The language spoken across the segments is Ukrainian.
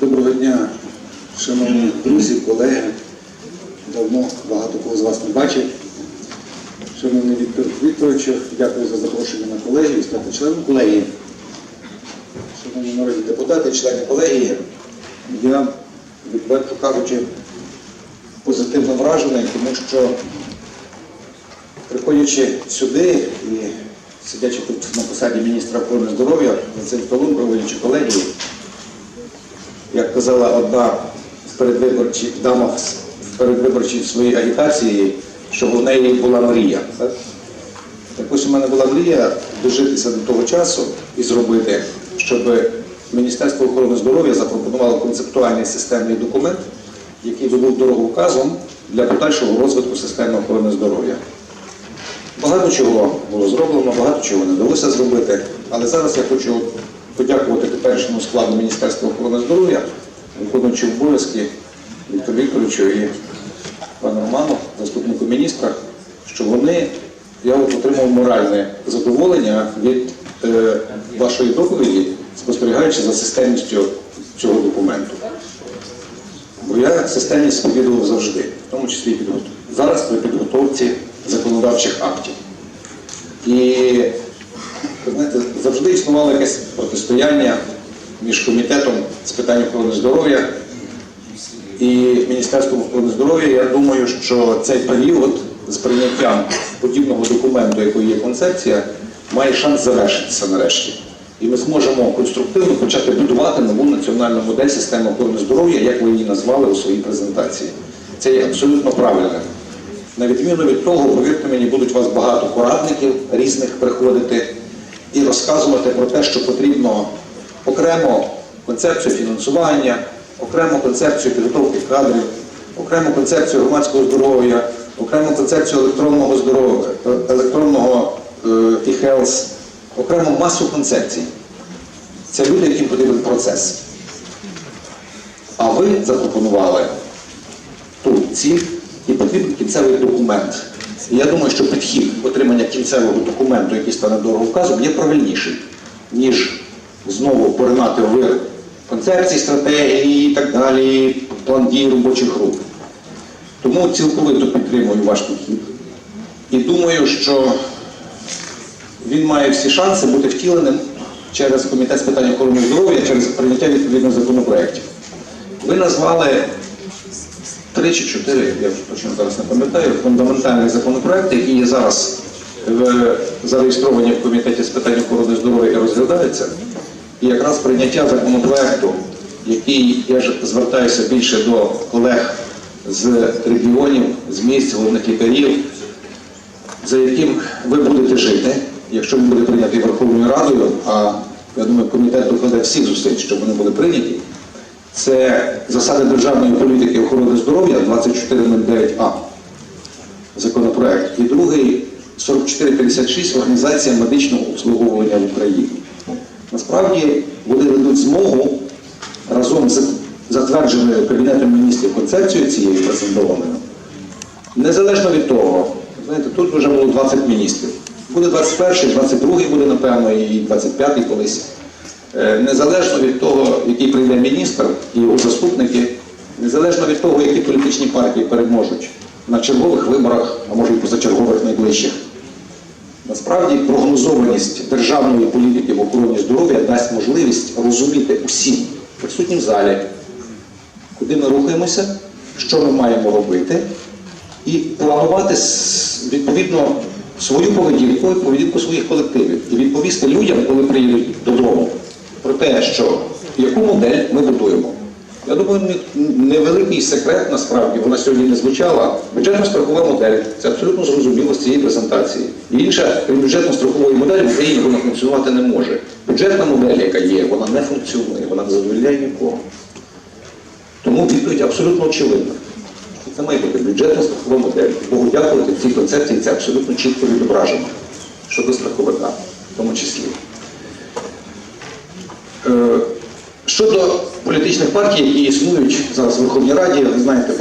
Доброго дня, шановні друзі, колеги. Давно багато кого з вас не бачив. Шановний Віктор Вікторович, дякую за запрошення на колегію, стати членом колегії. Шановні народні депутати, члени колегії, я, відверто кажучи, позитивно вражений, тому що приходячи сюди і сидячи тут на посаді міністра охорони здоров'я, за цим столом проводячи колегію, як казала одна з передвиборчих дама в передвиборчій своїй агітації, що в неї була мрія. Так ось у мене була мрія дожитися до того часу і зробити, щоб Міністерство охорони здоров'я запропонувало концептуальний системний документ, який би був дороговказом для подальшого розвитку системи охорони здоров'я. Багато чого було зроблено, багато чого не вдалося зробити. Але зараз я хочу подякувати теперішньому складу Міністерства охорони здоров'я, виконуючи обов'язки Віктору Вікторовичу і пану Роману, заступнику міністра, що вони, я от отримав моральне задоволення від е, вашої доповіді, спостерігаючи за системністю цього документу. Бо я системність сповідував завжди, в тому числі і підготовці. Зараз при підготовці законодавчих актів. І знаєте, завжди існувало якесь протистояння між комітетом з питань охорони здоров'я і Міністерством охорони здоров'я. Я думаю, що цей період з прийняттям подібного документу, якої є концепція, має шанс завершитися нарешті. І ми зможемо конструктивно почати будувати нову національну модель системи охорони здоров'я, як ви її назвали у своїй презентації. Це є абсолютно правильним. На відміну від того, повірте мені, будуть у вас багато порадників різних приходити і розказувати про те, що потрібно окремо концепцію фінансування, окремо концепцію підготовки кадрів, окрему концепцію громадського здоров'я, окрему концепцію електронного здоров'я, е, електронного е, e-health, окрему масу концепцій. Це люди, яким потрібен процес. А ви запропонували ту ціль і потрібен кінцевий документ. Я думаю, що підхід отримання кінцевого документу, який стане дороговказом, є правильніший, ніж знову поринати в концепції, стратегії і так далі, план дій робочих груп. Тому цілковито підтримую ваш підхід. І думаю, що він має всі шанси бути втіленим через комітет з питань охорони здоров'я, через прийняття відповідних законопроєктів. Ви назвали три чи чотири, я точно зараз не пам'ятаю, фундаментальні законопроекти, які є зараз в, зареєстровані в комітеті з питань охорони здоров'я і розглядаються. І якраз прийняття законопроекту, який я ж звертаюся більше до колег з регіонів, з місць, головних лікарів, за яким ви будете жити, якщо він буде прийнятий Верховною Радою, а я думаю, комітет докладе всіх зусиль, щоб вони були прийняті. Це засади державної політики охорони здоров'я 2409А законопроект. І другий 4456 організація медичного обслуговування в Україні. Насправді вони дадуть змогу разом з затвердженою Кабінетом міністрів концепцією цією презентованою, незалежно від того, знаєте, тут вже було 20 міністрів. Буде 21-й, 22-й буде, напевно, і 25-й колись. Е, Незалежно від того, який прийде міністр і його заступники, незалежно від того, які політичні партії переможуть на чергових виборах, а може і позачергових найближчих. Насправді прогнозованість державної політики в охороні здоров'я дасть можливість розуміти усім присутнім в залі, куди ми рухаємося, що ми маємо робити, і планувати відповідно свою поведінку і поведінку своїх колективів. І відповісти людям, коли приїдуть додому, про те, що яку модель ми будуємо. Я думаю, невеликий секрет насправді, вона сьогодні не звучала. Бюджетно-страхова модель це абсолютно зрозуміло з цієї презентації. І інша, крім бюджетно-страхової моделі, в Україні вона функціонувати не може. Бюджетна модель, яка є, вона не функціонує, вона не задовольняє нікого. Тому відповідь абсолютно очевидна. Це має бути бюджетна страхова модель. Богу дякувати, в цій концепції це абсолютно чітко відображено щодо страховика, в тому числі. Е, Щодо політичних партій, які існують зараз в Верховній Раді, ви знаєте,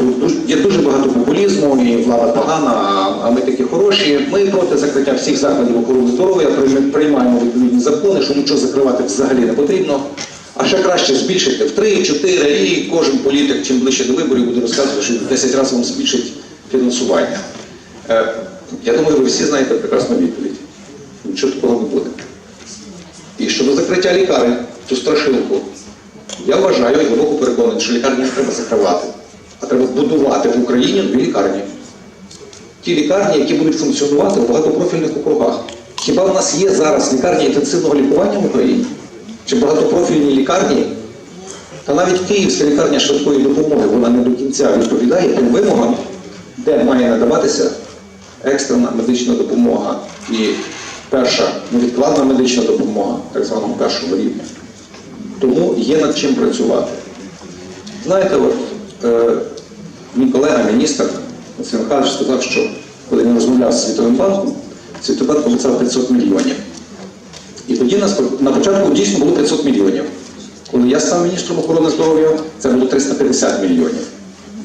є дуже багато популізму, і влада погана, а- ми такі хороші. Ми проти закриття всіх закладів охорони здоров'я, прийм- приймаємо відповідні закони, що нічого закривати взагалі не потрібно. А ще краще збільшити в 3-4 і кожен політик, чим ближче до виборів, буде розказувати, що в 10 разів вам збільшить фінансування. Е, я думаю, ви всі знаєте прекрасну відповідь. Нічого такого не буде. І щодо закриття лікарень, цю страшилку, я вважаю і глибоко переконаний, що лікарні не треба закривати, а треба будувати в Україні нові лікарні. Ті лікарні, які будуть функціонувати в багатопрофільних округах. Хіба в нас є зараз лікарні інтенсивного лікування в Україні? Чи багатопрофільні лікарні? Та навіть Київська лікарня швидкої допомоги вона не до кінця відповідає тим вимогам, де має надаватися екстрена медична допомога і перша невідкладна медична допомога, так званого першого рівня. Тому є над чим працювати. Знаєте, от, е, мій колега, міністр Василь Михайлович сказав, що коли він розмовляв з Світовим банком, Світовий банк обіцяв 500 мільйонів. І тоді нас на початку дійсно було 500 мільйонів. Коли я став міністром охорони здоров'я, це було 350 мільйонів.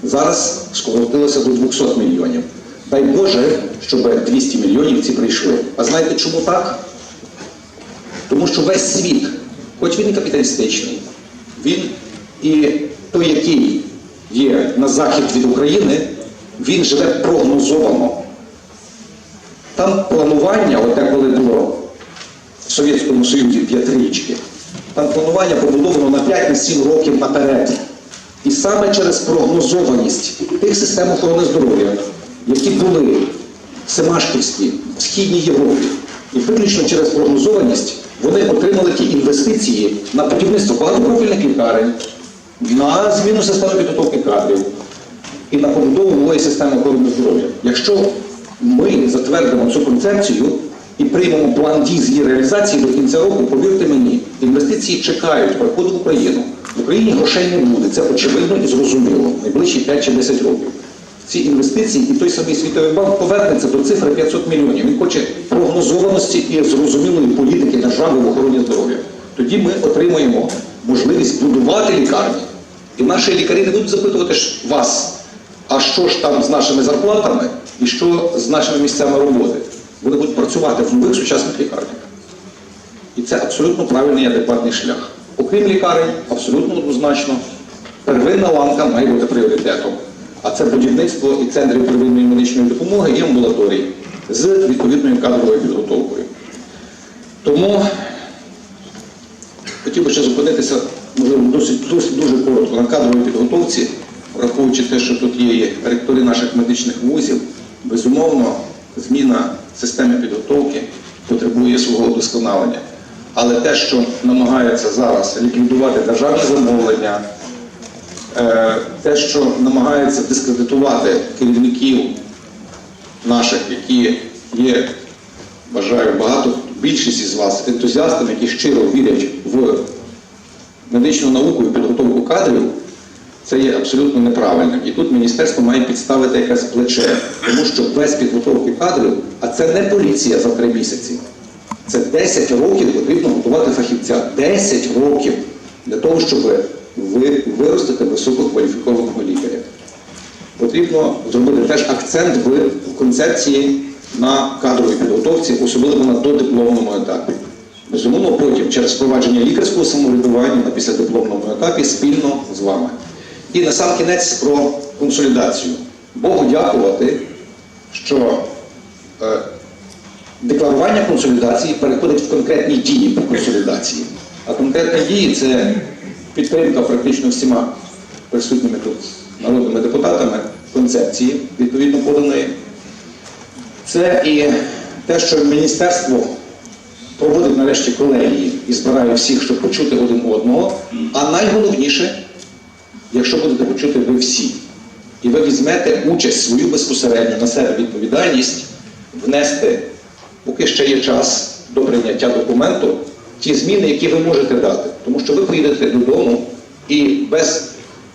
Зараз скоротилося до 200 мільйонів. Дай Боже, щоб 200 мільйонів ці прийшли. А знаєте чому так? Тому що весь світ, хоч він і капіталістичний, він і той, який є на захід від України, він живе прогнозовано. Там планування, от як коли було в Совєтському Союзі п'ятирічки, там планування побудовано на 5-7 років наперед. І саме через прогнозованість тих систем охорони здоров'я, які були Семашківські в Східній Європі, і виключно через прогнозованість вони отримали ті інвестиції на будівництво багатопрофільних лікарень, на зміну системи підготовки кадрів і на побудову нової системи охорони здоров'я. Якщо ми затвердимо цю концепцію і приймемо план дій з її реалізації до кінця року, повірте мені, інвестиції чекають приходу в Україну. В Україні грошей не буде, це очевидно і зрозуміло, найближчі 5 чи 10 років. Ці інвестиції і той самий світовий банк повернеться до цифри 500 мільйонів. Він хоче прогнозованості і зрозумілої політики держави в охороні здоров'я. Тоді ми отримаємо можливість будувати лікарні. І наші лікарі не будуть запитувати вас, а що ж там з нашими зарплатами і що з нашими місцями роботи. Вони будуть працювати в нових сучасних лікарнях. І це абсолютно правильний і адекватний шлях. Окрім лікарень, абсолютно однозначно, первинна ланка має бути пріоритетом. А це будівництво і центрів первинної медичної допомоги і амбулаторій з відповідною кадровою підготовкою. Тому хотів би ще зупинитися, можливо, досить, досить дуже коротко на кадровій підготовці, враховуючи те, що тут є ректори наших медичних вузів, безумовно, зміна системи підготовки потребує свого удосконалення. Але те, що намагається зараз ліквідувати державні замовлення, те, що намагається дискредитувати керівників наших, які є, бажаю, багато, більшість із вас ентузіастами, які щиро вірять в медичну науку і підготовку кадрів, це є абсолютно неправильним. І тут міністерство має підставити якесь плече, тому що без підготовки кадрів, а це не поліція за три місяці. Це 10 років потрібно готувати фахівця. 10 років для того, щоб ви виростити висококваліфікованого лікаря. Потрібно зробити теж акцент в концепції на кадровій підготовці, особливо на додипломному етапі. Безумовно, потім через впровадження лікарського самоврядування на післядипломному етапі спільно з вами. І на сам кінець про консолідацію. Богу дякувати, що е, декларування консолідації переходить в конкретні дії по консолідації. А конкретні дії це підтримка практично всіма присутніми тут народними депутатами концепції відповідно поданої. Це і те, що міністерство проводить нарешті колегії і збирає всіх, щоб почути один одного. А найголовніше, якщо будете почути ви всі, і ви візьмете участь свою безпосередньо на себе відповідальність, внести, поки ще є час до прийняття документу, ті зміни, які ви можете дати. Тому що ви поїдете додому і без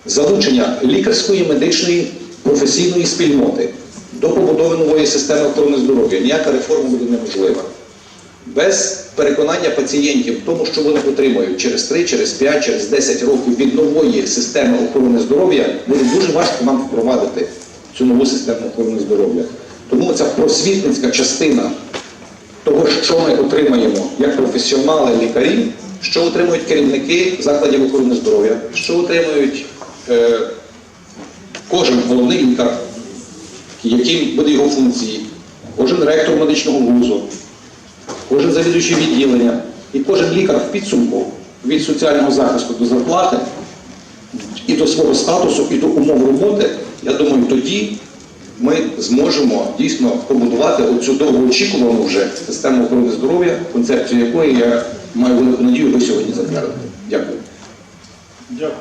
залучення лікарської, медичної, професійної спільноти до побудови нової системи охорони здоров'я ніяка реформа буде неможлива. Без переконання пацієнтів в тому, що вони отримають через 3, через 5, через 10 років від нової системи охорони здоров'я, буде дуже важко нам впровадити цю нову систему охорони здоров'я. Тому ця просвітницька частина того, що ми отримаємо як професіонали лікарі що отримують керівники закладів охорони здоров'я, що отримують е, кожен головний лікар, яким буде його функції, кожен ректор медичного вузу, кожен завідуючий відділення і кожен лікар в підсумку від соціального захисту до зарплати і до свого статусу, і до умов роботи, я думаю, тоді ми зможемо дійсно побудувати оцю довгоочікувану вже систему охорони здоров'я, концепцію якої я маю велику надію ви сьогодні затвердити. Дякую.